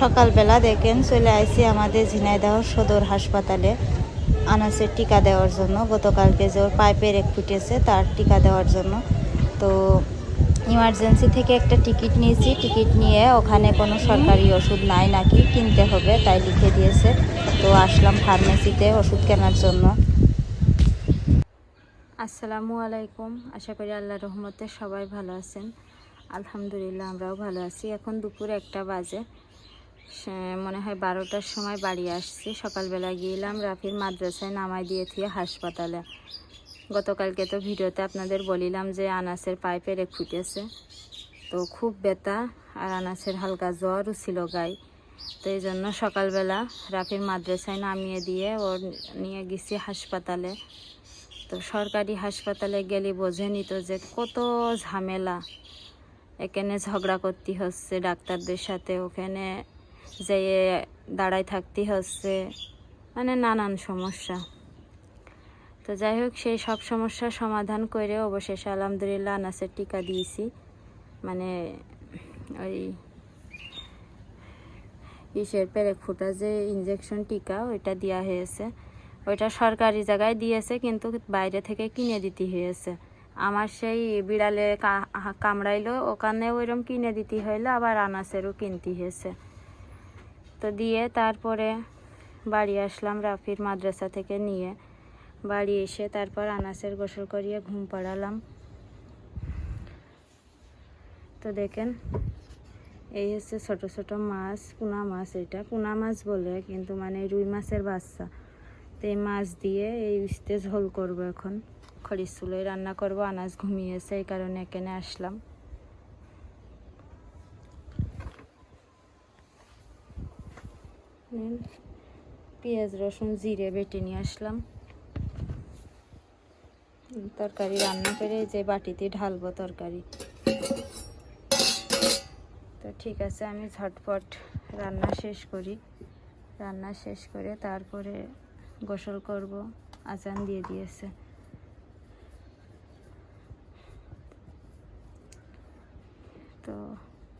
সকালবেলা দেখেন, চলে আইসি আমাদের ঝিনাইদহ সদর হাসপাতালে। আনাসের টিকা দেওয়ার জন্য। গতকালকে যে ওর পাইপের এক ফুটেছে, তার টিকা দেওয়ার জন্য। তো ইমার্জেন্সি থেকে একটা টিকিট নিয়েছি। টিকিট নিয়ে ওখানে কোনো সরকারি ওষুধ নাই নাকি, কিনতে হবে তাই লিখে দিয়েছে। তো আসলাম ফার্মেসিতে ওষুধ কেনার জন্য। আসসালামু আলাইকুম। আশা করি আল্লাহ রহমতে সবাই ভালো আছেন। আলহামদুলিল্লাহ, আমরাও ভালো আছি। এখন দুপুর একটা বাজে। মনে হয় বারোটার সময় বাড়ি আসছি। সকালবেলা গিয়েলাম রাফির মাদ্রাসায় নামাই দিয়ে থিয়ে হাসপাতালে। গতকালকে তো ভিডিওতে আপনাদের বলিলাম যে আনাসের পাইপের এক ফুটেছে তো খুব ব্যথা আর আনাসের হালকা জ্বরও ছিল গায়ে। তো এই জন্য সকালবেলা রাফির মাদ্রাসায় নামিয়ে দিয়ে ওর নিয়ে গেছি হাসপাতালে। তো সরকারি হাসপাতালে গেলে বোঝেনি তো যে কত ঝামেলা। এখানে ঝগড়া করতে হচ্ছে ডাক্তারদের সাথে, ওখানে যেয়ে দাঁড়ায় থাকতে হচ্ছে। মানে নানান সমস্যা। তো যাই হোক, সেই সব সমস্যার সমাধান করে অবশেষে আলহামদুলিল্লাহ আনাসের টিকা দিয়েছি। মানে ওই ইসের পেরেক ফুটা যে ইঞ্জেকশন টিকা, ওইটা দেওয়া হয়েছে। ওইটা সরকারি জায়গায় দিয়েছে, কিন্তু বাইরে থেকে কিনে দিতে হয়েছে। আমার সেই বিড়ালে কামড়াইলো, ওখানে ওইরকম কিনে দিতে হইল, আবার আনাসেরও কিনতে হয়েছে। তো দিয়ে তারপরে বাড়ি আসলাম রাফির মাদ্রাসা থেকে নিয়ে। বাড়ি এসে তারপর আনাসের গোসল করিয়ে ঘুম পাড়ালাম। তো দেখেন, এই হচ্ছে ছোট ছোট মাছ, পুনা মাছ এটা। পুনা মাছ বলে, কিন্তু মানে রুই মাছের বাচ্চা। তো এই মাছ দিয়ে এই উস্তে ঝোল করব এখন। খড়ির চুলোয় রান্না করব আনাজ ঘুমিয়েছে, এই কারণে এখানে আসলাম। পেঁয়াজ, রসুন, জিরে বেটে নিয়ে আসলাম। তরকারি রান্না করে যে বাটিতে ঢালবো তরকারি। তো ঠিক আছে, আমি ঝটপট রান্না শেষ করি। রান্না শেষ করে তারপরে গোসল করব, আজান দিয়ে দিয়েছে। তো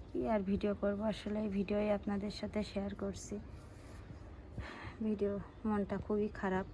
কি আর ভিডিও করব? আসলে এই ভিডিওই আপনাদের সাথে শেয়ার করছি। ভিডিও মনটা খুবই খারাপ।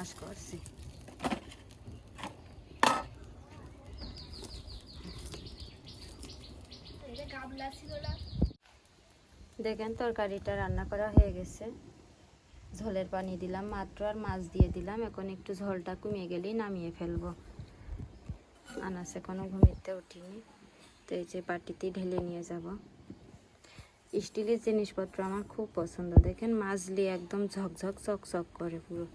নাশ করছি। দেখেন তরকারিটা রান্না করা হয়ে গেছে। ঝোলের পানি দিলাম মাত্র আর মাছ দিয়ে দিলাম। এখন একটু ঝোলটা কমিয়ে গেলেই নামিয়ে ফেলব। আনাসে কোনো ঘুমিতে উঠিনি তো এই যে বাটিতে ঢেলে নিয়ে যাব। স্টিলের জিনিসপত্র আমার খুব পছন্দ। দেখেন মাছলি একদম ঝকঝক চকচক করে পুরো।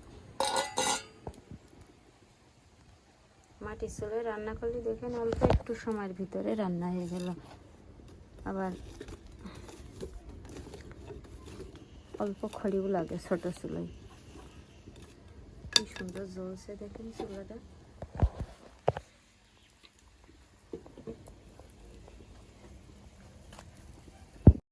মাটির চুলে রান্না করলে দেখেন অল্প একটু সময়ের ভিতরে রান্না হয়ে গেল। আবার অল্প খড়িও লাগে ছোটো চুলোয়। কি সুন্দর জ্বলছে দেখেন চুলাটা।